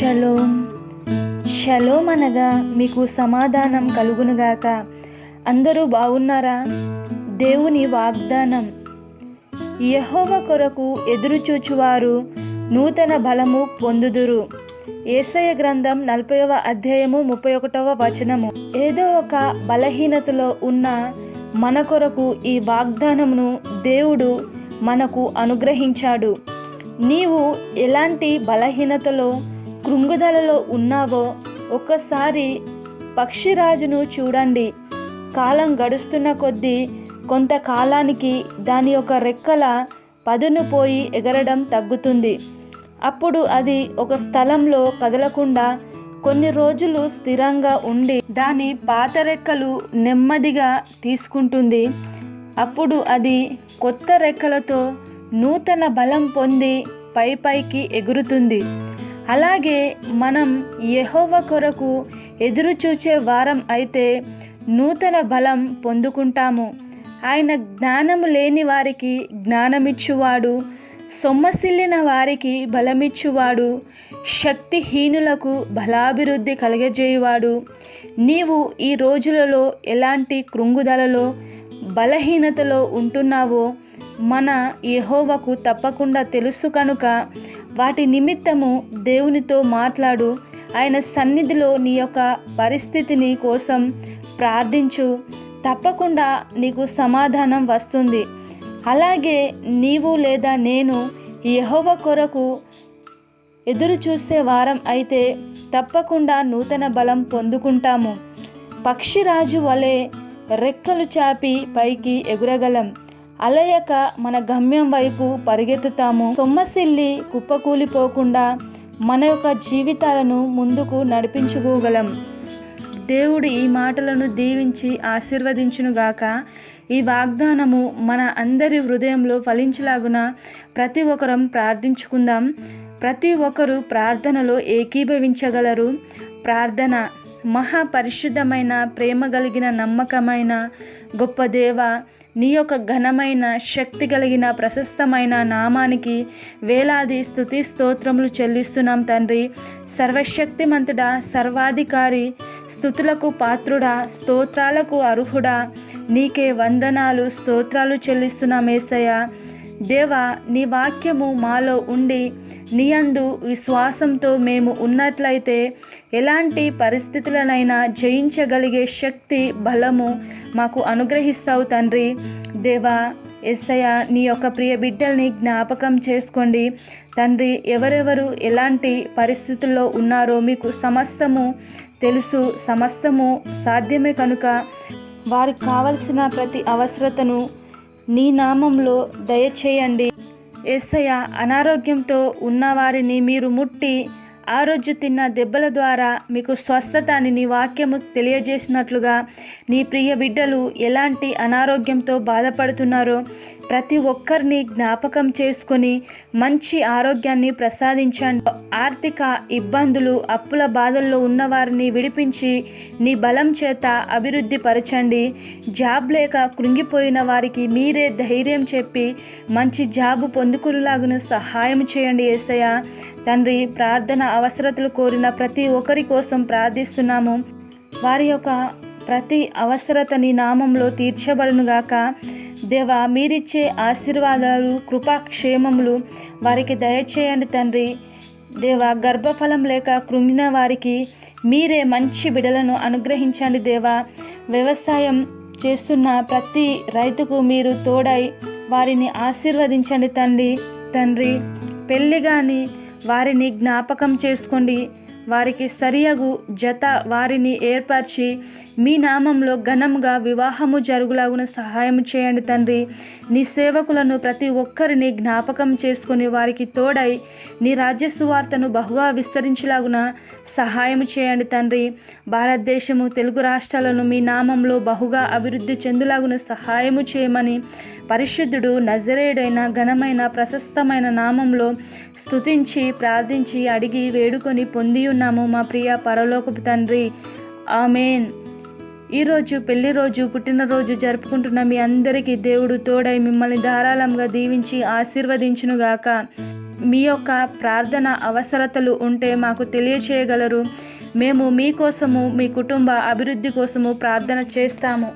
Shalom. Shalom అనగా మీకు సమాధానం కలుగునుగాక. అందరూ బాగున్నారా? దేవుని వాగ్దానం. యహోవ కొరకు ఎదురుచూచువారు నూతన బలము పొందుదురు. ఏసయ గ్రంథం నలభైవ అధ్యాయము ముప్పై ఒకటవ వచనము. ఏదో ఒక బలహీనతలో ఉన్న మన కొరకు ఈ వాగ్దానమును దేవుడు మనకు అనుగ్రహించాడు. నీవు ఎలాంటి బలహీనతలో కృంగుదలలో ఉన్నావో ఒక్కసారి పక్షిరాజును చూడండి. కాలం గడుస్తున్న కొద్దీ కొంతకాలానికి దాని యొక్క రెక్కల పదును పోయి ఎగరడం తగ్గుతుంది. అప్పుడు అది ఒక స్థలంలో కదలకుండా కొన్ని రోజులు స్థిరంగా ఉండి దాని పాత రెక్కలు నెమ్మదిగా తీసుకుంటుంది. అప్పుడు అది కొత్త రెక్కలతో నూతన బలం పొంది పై పైకి ఎగురుతుంది. అలాగే మనం యహోవ కొరకు ఎదురుచూచే వారం అయితే నూతన బలం పొందుకుంటాము. ఆయన జ్ఞానము లేని వారికి జ్ఞానమిచ్చువాడు సొమ్మసిల్లిన వారికి బలమిచ్చువాడు శక్తిహీనులకు బలాభివృద్ధి కలగజేయువాడు. నీవు ఈ రోజులలో ఎలాంటి కృంగుదలలో బలహీనతలో ఉంటున్నావో మన యహోవకు తప్పకుండా తెలుసు కనుక వాటి నిమిత్తము దేవునితో మాట్లాడు. ఆయన సన్నిధిలో నీ యొక్క పరిస్థితిని కోసం ప్రార్థించు. తప్పకుండా నీకు సమాధానం వస్తుంది. అలాగే నీవు లేదా నేను యహోవ కొరకు ఎదురు చూసే వారం అయితే తప్పకుండా నూతన బలం పొందుకుంటాము. పక్షిరాజు వలె రెక్కలు చాపి పైకి ఎగురగలం. అలయక మన గమ్యం వైపు పరిగెత్తుతాము. సొమ్మసిల్లి కుప్పకూలిపోకుండా మన యొక్క జీవితాలను ముందుకు నడిపించుకోగలం. దేవుడు ఈ మాటలను దీవించి ఆశీర్వదించునుగాక. ఈ వాగ్దానము మన అందరి హృదయంలో ఫలించలాగున ప్రతి ఒక్కరం ప్రార్థించుకుందాం. ప్రతి ఒక్కరు ప్రార్థనలో ఏకీభవించగలరు. ప్రార్థన మహాపరిశుద్ధమైన ప్రేమ కలిగిన నమ్మకమైన గొప్ప దేవ నీ యొక్క ఘనమైన శక్తి కలిగిన ప్రశస్తమైన నామానికి వేలాది స్థుతి స్తోత్రములు చెల్లిస్తున్నాం తండ్రి. సర్వశక్తిమంతుడా సర్వాధికారి స్థుతులకు పాత్రుడా స్తోత్రాలకు అర్హుడా. నీకే వందనాలు స్తోత్రాలు చెల్లిస్తున్నాం ఏసయ్య. దేవా నీ వాక్యము మాలో ఉండి నీ అందు విశ్వాసంతో మేము ఉన్నట్లయితే ఎలాంటి పరిస్థితులనైనా జయించగలిగే శక్తి బలము మాకు అనుగ్రహిస్తావు తండ్రి. దేవా ఎస్సయ్య నీ యొక్క ప్రియ బిడ్డల్ని జ్ఞాపకం చేసుకోండి. తండ్రి ఎవరెవరు ఎలాంటి పరిస్థితుల్లో ఉన్నారో మీకు సమస్తము తెలుసు సమస్తము సాధ్యమే కనుక. వారికి కావలసిన ప్రతి అవసరతను నీ నామంలో దయచేయండి. ఏసయ్య అనారోగ్యంతో ఉన్నవారిని మీరు ముట్టి ఆ రోజు తిన్న దెబ్బల ద్వారా మీకు స్వస్థత అని నీ వాక్యము తెలియజేసినట్లుగా నీ ప్రియ బిడ్డలు ఎలాంటి అనారోగ్యంతో బాధపడుతున్నారో ప్రతి ఒక్కరిని జ్ఞాపకం చేసుకొని మంచి ఆరోగ్యాన్ని ప్రసాదించండి. ఆర్థిక ఇబ్బందులు అప్పుల బాధల్లో ఉన్నవారిని విడిపించి నీ బలం చేత అభివృద్ధి పరచండి. జాబ్ లేక కృంగిపోయిన వారికి మీరే ధైర్యం చెప్పి మంచి జాబు పొందుకునేలాగున సహాయం చేయండి ఏసయ్య. తండ్రి ప్రార్థన అవసరతలు కోరిన ప్రతి ఒక్కరి కోసం ప్రార్థిస్తున్నాము. వారి యొక్క ప్రతి అవసరతని నామంలో తీర్చబడునుగాక. దేవా మీరిచ్చే ఆశీర్వాదాలు కృపాక్షేమములు వారికి దయచేయండి తండ్రి. దేవా గర్భఫలం లేక కృంగిన వారికి మీరే మంచి బిడలను అనుగ్రహించండి దేవా. వ్యవసాయం చేస్తున్న ప్రతి రైతుకు మీరు తోడై వారిని ఆశీర్వదించండి తండ్రి. తండ్రి పెళ్ళి కానీ వారిని జ్ఞాపకం చేసుకోండి. వారికి సరియగు జత వారిని ఏర్పరిచి మీ నామంలో ఘనంగా వివాహము జరుగులాగున సహాయం చేయండి తండ్రి. నీ సేవకులను ప్రతి ఒక్కరిని జ్ఞాపకం చేసుకొని వారికి తోడై నీ రాజ్య సువార్తను బహుగా విస్తరించేలాగున సహాయం చేయండి తండ్రి. భారతదేశము తెలుగు రాష్ట్రాలను మీ నామంలో బహుగా అభివృద్ధి చెందులాగున సహాయము చేయమని పరిశుద్ధుడు నజరేడైన ఘనమైన ప్రశస్తమైన నామంలో స్తుతించి ప్రార్థించి అడిగి వేడుకొని పొంది వేడుకుంటున్నాము మా ప్రియ పరలోకపు తండ్రి. ఆమెన్. ఈరోజు పెళ్ళి రోజు పుట్టినరోజు జరుపుకుంటున్న మీ అందరికీ దేవుడు తోడై మిమ్మల్ని ధారాళంగా దీవించి ఆశీర్వదించునుగాక మీ యొక్క ప్రార్థన అవసరతలు ఉంటే మాకు తెలియచేయగలరు. మేము మీకోసము మీ కుటుంబ అభివృద్ధి కోసము ప్రార్థన చేస్తాము.